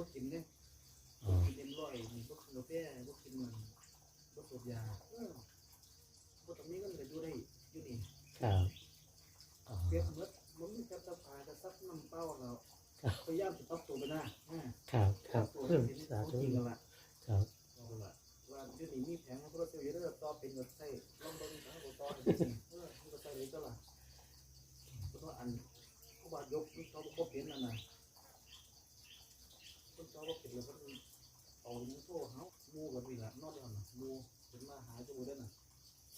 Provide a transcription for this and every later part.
บ่กินเนี่ยอ๋อกินเต็มร้อยนี่บ่กินกาแฟบ่กินมันบ่สูบยาเออบ่ต้องมีเงินก็อยู่ได้อยู่นี่ครับอ๋อเปรียบเหมือนมันมีกับตะพายกับซับน้ำเปล่าแล้วพยายามสิปรับตัวไปนะอ่าครับครับตัวเพิ่มเป็นสาขธุองจริงกันละครับเอาละว่าอยู่นี่มีแผงของโปรตีนเยอะต่อเป็นก็ใส่ลองเบิ่งทางบ่ต่อได้สิเออมันก็ใส่เลยก็ล่ะเพราะว่าอันเขาว่ายกเขาบ่เป็นนั่นน่ะคนเขาบ่เป็นแล้วก็เอาหมูโซ่เฮาหมูกันนี่ล่ะนอนแล้วน่ะหมู เป็นมาหาตัวได้น่ะ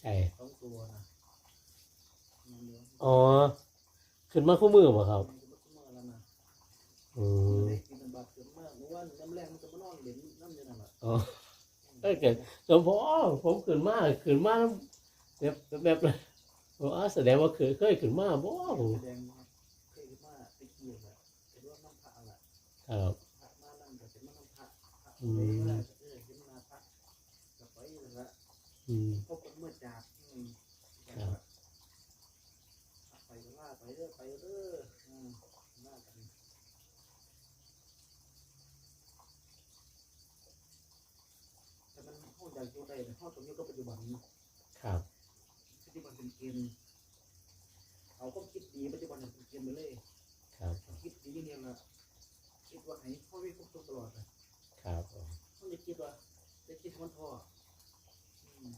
ใช่สองตัวน่ะนั่นเดียวอ๋อ ขึ้นมาคู่มือบ่ครับมันก็บ่เสมอแล้วน่ะอืมได้กินน้ำบาดเกินมากเมื่อวานน้ำแรงมันก็มานอนเล่นน้ำอยู่นั่นล่ะอ๋อเอ้ยเกิดสมพอผมขึ้นมาขึ้นมาแบบแบบแบบบอกว่าแสดงว่าเคยเคยขึ้นมาบ่แสดงว่าเคยมาไปเกี่ยวแหละไปร่วมน้ำพระแหละครับพระมานั่งก็เป็นมาน้ำพระพระ อืมพบกันเมื่อจากอืมครับไปก็ล่าไปเด้อไปเด้ออืมล่ากันแต่มันห้องอยากอยู่ได้แต่ห้องตรงนี้ก็ปัจจุบันนี้ครับปัจจุบันเป็นเกณฑ์เอาก็คิดดีปัจจุบันเป็นเกณฑ์ไปเลย ครับ คิดดีอย่างเดียวละคิดว่าให้พ่อไม่ควบคุมตลอดเลย ครับ ต้องจะคิดว่าจะคิดมันท่ออืม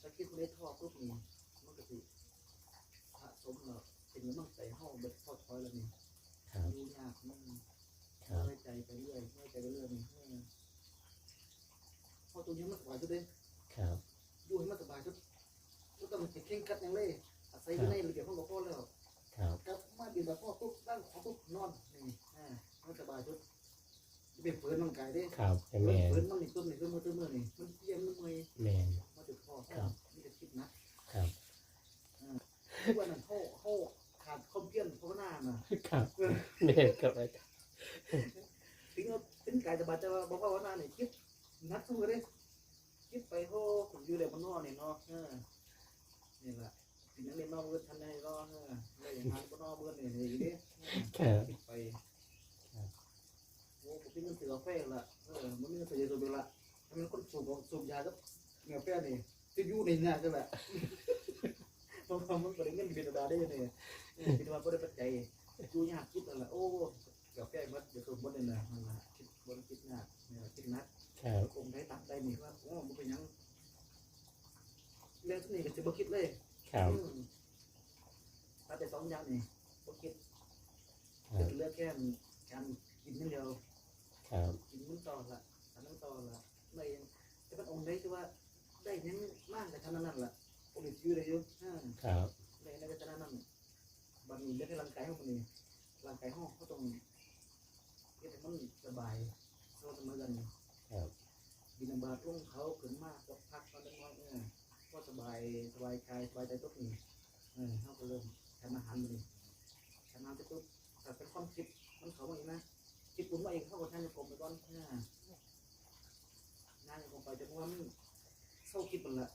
ถ้าคิดไม่ท่อ ปุ๊บนี่มันก็สิสะสมแล้วเป็นกำลังใจห้องเบิดทอดถอยแล้วนี่ครับดูยากมันครับน้อยใจไปเรื่อยน้อยใจไปเรื่อยนี่เออพอตัวนี้มันสบายสุดเลยครับ อยู่ให้มันสบายสุดก็ต้องติดเข่งกัดอย่างเลยอาศัยอยู่ในระเบียบห้องกับพ่อแล้ว ครับกลับมาบินแบบพ่อปุ๊บนั่งขอปุ๊บนอนนี่อ่ามันสบายสุดจะเป็นเปิดร่างกายเด้ครับเปิแม่ดนเปิดมันนี่ต้นนี่ต้นมือต้นมือนี่มันเยี่ยมมันเมื่อยแม่นมาจุดพ่อครับมีแต่ คิดนะครับทุกวันนั้นเขาเขาขาดความเพียรภาวนาน่ะครับแม่นครับอาจารย์ถึงเอาถึงกายจะบาดจะบอกภาวนาเนี่ยคิดนักสู้เลยคิดไปโหผมอยู่เลยบนนอกนี่เนาะเออนี่แหละถึงนั้นเรียนนอกเบื่อทันได้รอเออได้อย่างนั้นบนนอกเบื่อเนี่ยนี่ดิครับคิดไปโอ้ผมเป็นเงินเสือแฟละเออมันมีเงินเสือตัวเดียวละถ้ามันคนสูบสูบยาก็เงี้ยแฟนี่ จะอยู่ในเนี่ยใช่ไหมบางคำมันก็ได้เงินเป็นดาได้ยังไงเป็นว่าบ่ได้ปัจจัยกูยากคิดอะไรโอ้กาแฟมันจะสูบบ่ได้นะมันละคิดบ่ได้คิดหนักเนี่ยคิดหนักครับคงได้ตัดได้นี่ว่าโอ้บ่เป็นหยังเรื่องนี้ก็จะบ่คิดเลยครับอืมตัดแต่สองอย่างนี่บ่คิดครับเลือกแค่การกินอย่างเดียวครับกินมันต่อละอันนั้นต่อละไม่แต่เป็นองค์ได้คือว่า ได้ยังมากแต่เท่านั้นล่ะโอ้ยอยู่ได้อยู่อ่าครับในในกระนั้นบันนี้เรื่องร่างกายของมันนี่ร่างกายห้องเขาต้องเฮ็ดให้มันสบายเราเสมอกันครับบินบาตลงเขาขึ้นมากก็พักเขาได้น้อยเออก็สบายสบายกายสบายใจทุกนี่เออเขาก็เริ่มทำอาหารมันนี่ทำอาหารไปปุ๊บแต่เป็นความคิดมันเขามาอีกนะคิดปุ่นมาเองเขาก็ทำในกลมไปก่อนอ่างานในกลมไปจนว่ามัน เข้าคิดมันละ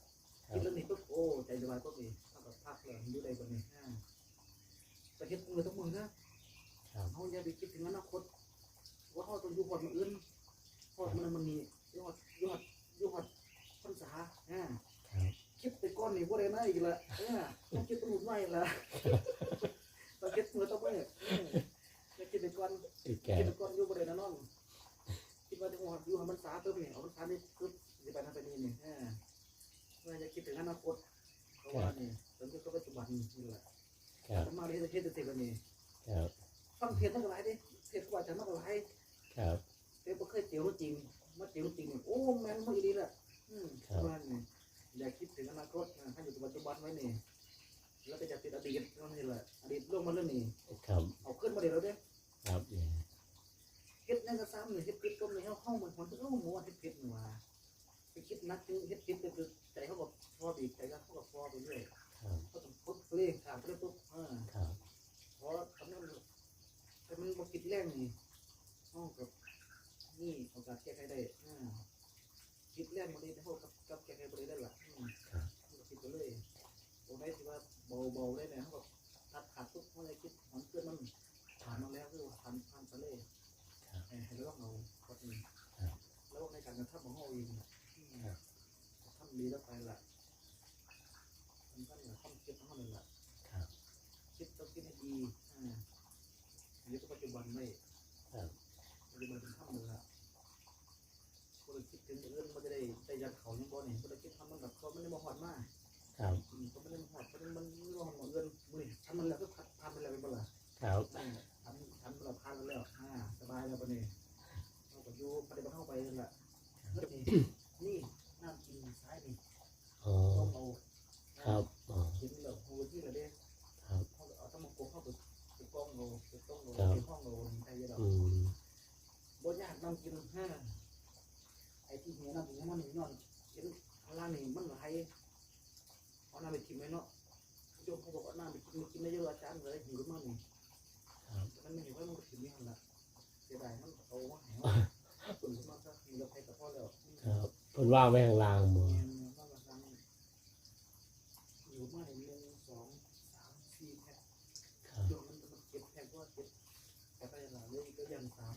ครัคิดบเรื่องนี้ปุ๊บโอ้ใจสบายปุ๊บนี่เท่ากับพักเลยอยู่ได้กว่านี้อ่าแต่คิดมือทุกมือนะครับเขาอย่าไปคิดถึงอนาคตว่าเขาต้องอยู่หอดมันอื่นหอดมันมันนี่ยอดยอดยอดพรรษาอ่าครับคิดไปก้อนนี่บ่ได้นะอีกละเออต้องคิดตรงไม่ละต้องคิดมือต้องมือเออต้องคิดไปก้อนอีกแก่คิดไปก้อนอยู่บ่ได้นะน้องคิดว่าจะหอดอยู่หอดพรรษาปุ๊บนี่เอาพรรษานี่ปุ๊บจะไปทางไปนี่นี่เออ เมื่อจะคิดถึงอนาคตเพราะว่านี่ตอนนี้ก็ปัจจุบันนี่แหละครับทำมาเรียนเทศเสร็จแล้วนี่ครับฟังเทศน์ตั้งหลายดิเทศน์กว่าจะตั้งหลายครับเทศน์บ่เคยเจียวรู้จริงมาเจียวรู้จริงนี่โอ้แม่นบ่อีดีแหละอืมว่านี่อย่าคิดถึงอนาคตนะให้อยู่กับปัจจุบันไว้นี่แล้วก็จะติดอดีตนั่นนี่แหละอดีตล่วงมาเรื่องนี้ครับเอาขึ้นมาเดี๋ยวเราเด้ครับแม่เฮ็ดนั่นก็ซ้ำนี่เฮ็ดผิดต้นนี่เฮาเฮาเหมือนคนที่เอ้าหมู่ว่าเฮ็ดผิดนี่ว่าไปคิดนักถึงเฮ็ดผิดก็คือ ใจเขาก็พอดีใจเขาก็พอไปเรื่อยครับเขาต้องพุทเพลงข้ามไปปุ๊บอ่าครับเพราะทำนั้นแต่มันบ่คิดแรงนี่ห้องกับนี่โอกาสแก้ไขได้อ่าคิดแรงบ่ได้แต่ห้องกับกับแก้ไขบ่ได้แล้วล่ะอืมครับมันก็คิดไปเลยตรงไหนที่ว่าเบาๆได้เนี่ยเขาก็ตัดขาดปุ๊บเขาเลยคิดมันเพื่อนมันผ่านมาแล้วคือว่าผ่านผ่านไปเลยครับให้ให้ระวังเอากดนี่ครับแล้วในการกระทำของเขาเองน่ะอืมครับ ทำดีแล้วไปละทำกันละทำคิดของเขาเละครับคิดต้องคิดให้ดีอ่ายู่ปัจจุบันไม่ครับปัจจุบันเป็นทำเลยละคนคิดถึงเรื่องมันจะได้ได้ยัดเขายังบ่เนี่ยคนคิดทำมันแบบเขาไม่ได้มาหอดมากครับเขาไม่ได้มาหอดเขาไม่ได้มันไม่ได้มาหอดเงินมือทำมันแล้วก็ทำมันแล้วเป็นบ่ละครับ นั่นแหละทำทำเราพานแล้วอ่าสบายแล้วปะเนี่ยเราก็อยู่ปฏิบัติเข้าไปนั่นแหละนี่นี่น้ำกินซ้ายนี่ อ๋อ ต้องเอา ครับอ๋อ กินแล้วโหที่ละเด้ ครับ เขาเอาต้องมากบเข้าไปไปกล้องเราไปต้องเรา ครับ ไปห้องเราใครจะเรา อืม บ่ยากน้ำกินห้าไอ้ที่เหี่ยน้ำกินมันนี่นอนกินข้า งางนี่มันไหลเอาน้ำไปกินไหมเนาะโยมเขาบอกเอาน้ำไปกินกินได้เยอะอาจารย์เลยหิวมากนี่ครับมันไม่เห็นว่ามันก็ถึงนี่หันละเสียดายมันเอาว่าแหวคนขึ้นมาซะมีเราไปกับพ่อแล้วครับเพิ่นว่างไว้ข้างล่างมดเงินว่าบางครั้งอยู่มาหนึ่งสองสามสี่แพ็คโยมมันมันเก็บแพ็คว่าเก็บแต่ไปหลังเลยก็ยันสาม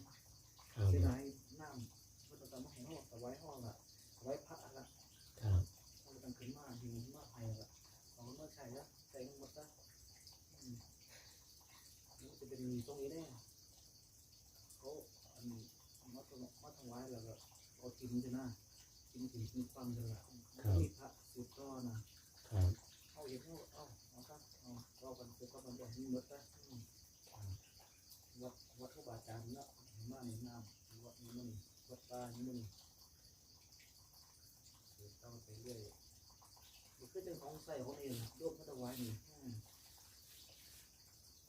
เสียดายน้ำมันจะมาให้ห้องแต่ไว้ห้องละไว้พักละ ครับ มันจะขึ้นมาหิวมาไทยละเอาเมื่อใช่ละใส่หมดละมันจะเป็นตรงนี้แน่เขาอันมาถมาถวายแล้วก็เอาทิมใช่ไหมทิมถึงมีความเลยละมีพระสืบต่อนะเอาเห็นเอาเอาเอาซะเอาเอากันสืบต่อกันแบบนี้หมดละวัดวัดพระบาทจารย์เนาะมาในน้ำวัดนี้มันวัดตานี่มันสืบต่องไปเรื่อย ก็เป็นของใส่ของเองโยมพระถวายนี่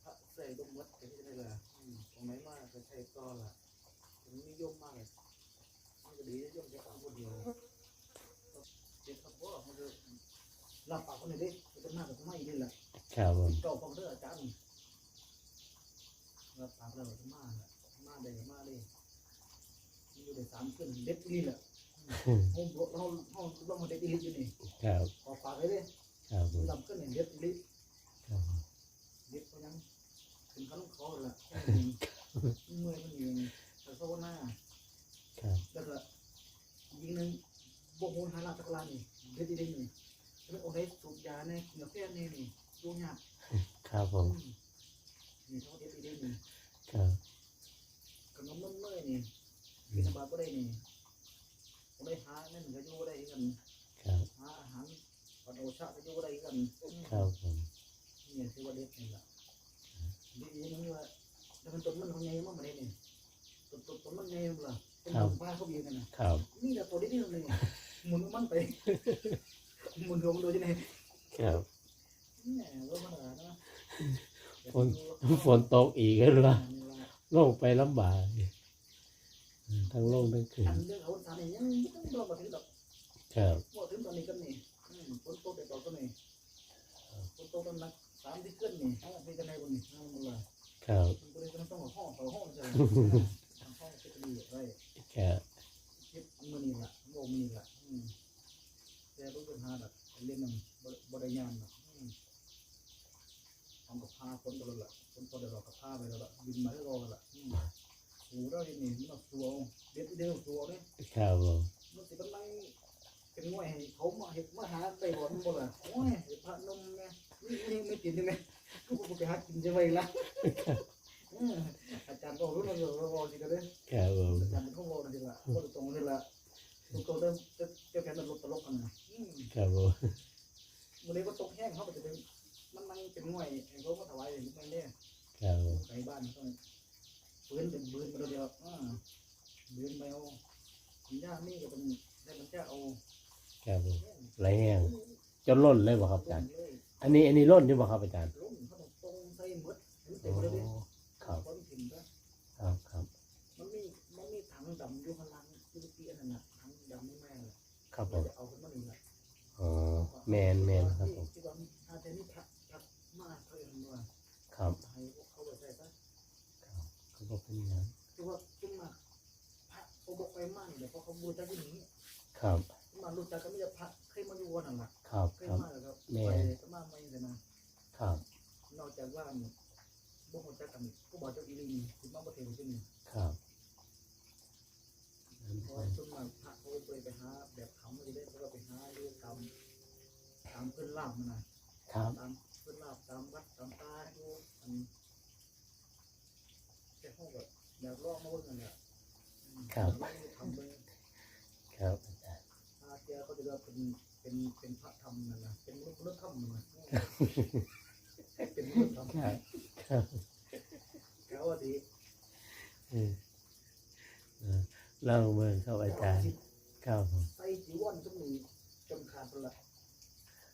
พระใส่ดมวัดกันที่ไหนล่ะตรงไหนมาก็ใช้ต่อละมันนิยมมากเลยมันก็ดีโยมจะเอาคนเดียวเด็กคำว่ามันจะรับปากคนอื่นดิมันจะมากกว่าไม่นี่แหละครับผมเก่าฟังเด้ออาจารย์รับปากแล้วจะมาแหละมาได้ก็มาเลยมีอยู่ได้สามขึ้นเด็ดนี่แหละ ห้องเราห้องเรามาเด็ดอีลิอยู่นี่ครับขอฝากเลยเด้ครับผมลำขึ้นเนี่ยเด็ดอีลิครับผมเด็ดเขายังถึงขั้นเขาละเมื่อยมันอยู่แต่โซน่าครับแล้วก็ยิงหนึ่งบวกมูลหาลาตะกลานี่เด็ดอีลินี่แล้วเอาได้สูบยาในเหนือเพี้ยนนี่นี่ดูยากครับผมนี่เขาเด็ดอีลินี่ครับขนมนมเนยนี่กินบาก็ได้นี่ ก็ได้หานั่นก็อยู่ได้กันครับหาอาหารปันโอชาก็อยู่ได้กันครับผมนี่คือว่าเด็ดนี่ละดีนี่ว่าแล้วมันต้นมันของไงมันมาได้นี่ต้นต้นต้นมันไงมันล่ะเป็นดอกบ้าเขาเบียกันนะครับนี่แหละตัวนี้นี่เลยหมุนมันไปหมุนลงโดยที่ไหนครับแหมว่ามันอะไรนะฝนตกอีกแล้วล่ะลงไปลำบากอืมทั้งลงทั้งขึ้น ครับว่าถึงตอนนี้กันนี่อืมฝนตกแต่ตอนก็นี่ฝนตกมันหนักสามที่ขึ้นนี่เอาไปกันในบนนี่เอามันละครับมันก็เลยต้องห้องต่อห้องใช่ไหมห้องก็จะดีไว้ครับคิดมือนี่ละโมมือนี่ละอืมแต่รู้ปัญหาแบบเรื่องมันบริยานแบบทำกับผ้าคนตลอดละคนตลอดกับผ้าไปแล้วละบินมาได้รอละอืมหูเราอย่างนี้มันตัวเด็ดเดียวตัวเนี่ยครับผมมันสิเป็นไร เป็นง่วยให้เขามาเห็ดมาหาไปบ่อนบ่ล่ะโอ้ยเห็ดพระนมไงนี่นี่ไม่กินใช่ไหมก็บ่ไปหากินจะไว้ละอืมอาจารย์ก็รู้แล้วอยู่ว่าบ่สิก็เด้ครับผมอาจารย์เขาบอกนั่นสิล่ะบ่ได้ตรงนี่ล่ะทุกคนเริ่มจะจะแค่นั้นลบตลกกันนะอืมครับผมมื้อนี้ก็ตกแห้งเขาก็จะเป็นมันนั่งเป็นง่วยให้เขามาถวายอย่างนี้เนี่ยครับผมไก่บ้านก็ปืนเป็นปืนมาเดียวอ่าปืนไปเอาคุณย่านี่ก็เป็นได้มันจะเอา ครับผมแห้งไรแห้งจนล้นเลยบ่ครับอาจารย์เลยอันนี้อันนี้ล้นอยู่บ่ครับอาจารย์ล้มเขาต้องตรงใส่หมดมันโอ้เต็มเลยดิครับคนถิ่นก็ครับครับมันมีมันมีถังดำอยู่ข้างล่างที่เปียนั่นน่ะถังดำไม่แม่นเลยครับผเรามจะเอาขึ้นมาหนึ่งละอ๋อแมนแมนครับ ครับครับมากแล้วก็แม่ ไปก็มาไม่แต่นะนอกจากว่าบ่หัวจักกันก็บอกเจ้าอีมีคุณมาบ่เทวใช่ไหมครับเพราะว่นมาพระเขาไปไปหาแบบเขาไม่ได้เขาก็ไปหาเรื่องตามตามเพื่อนลาบมานะตามเพื่อนลาบตามวัดตามตาดูอันแต่เขาแบบอยากลองมาเบิ่งกันแหละครับครับอาจารย์เซียเขาจะเป็น เป็นเป็นพระธรรมนั่นนะเป็นมนุษย์ธรรมนั่นนะเป็นมนุษย์ธรรมครับครับเขาว่าดีอืมเออเล่าเมืองครับอาจารย์ครับผมใส่จีวรจมูกจนขาดเป็นละ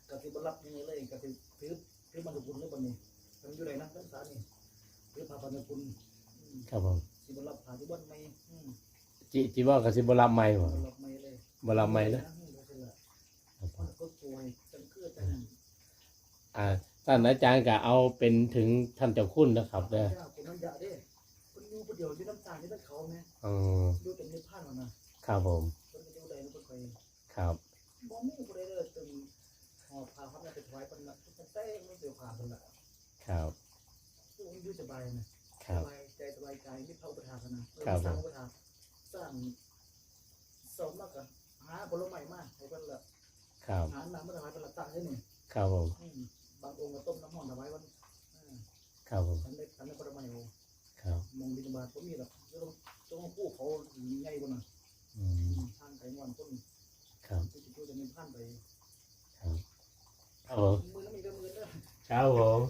กะสิบรับนี่เลยกะสิถือถือบรรทุกุลเลยบันนี้มันอยู่ไหนนะรักษานี่ถือพาบรรทุกุลอืมครับผมสิบรับผ่าที่บ้านไม่อืมจิจิว่ากับสิบรับไม่บ่บรับไม่เลยบรับไม่นะอืบ่เป็นไร ครับผ มั ม นก็สวยจังเกือจัง อ่าท่านอาจารย์ก็เอาเป็นถึงท่านเจ้าคุณนะครับเด้อเจ้าคุณน้ำยาเด้คนอยู่ประเดี๋ยวอยู่น้ำตาลที่ต้นเขาไหมอืมอยู่เป็นนิพพานมันนะครับผมคนก็อยู่ใดนึกไปครับบ่มีผู้ใดเลยจนหอบพาพัดไปถวายคนละมันเต้ไม่เสียผ่าคนละครับซึ่งมันอยู่สบายนะครับสบายใจสบายใจไม่เท่าประทานนะครับสร้างประทานสร้างสมมากกับหาผลไม้มากให้เพิ่นละครับหาน้ำมาถวายเพิ่นละตั้งให้นี่ครับผมอืม บางองค์ก็ต้มน้ำมันเอาไว้วันครับผมทำได้ทำได้ประมาณนี้ครับมองดินบาตผมมีแบบต้องต้องกู้เขาใหญ่กว่านั้นทางไก่งอนต้นครับที่จะจะมีผ่านไปครับครับผมครับผม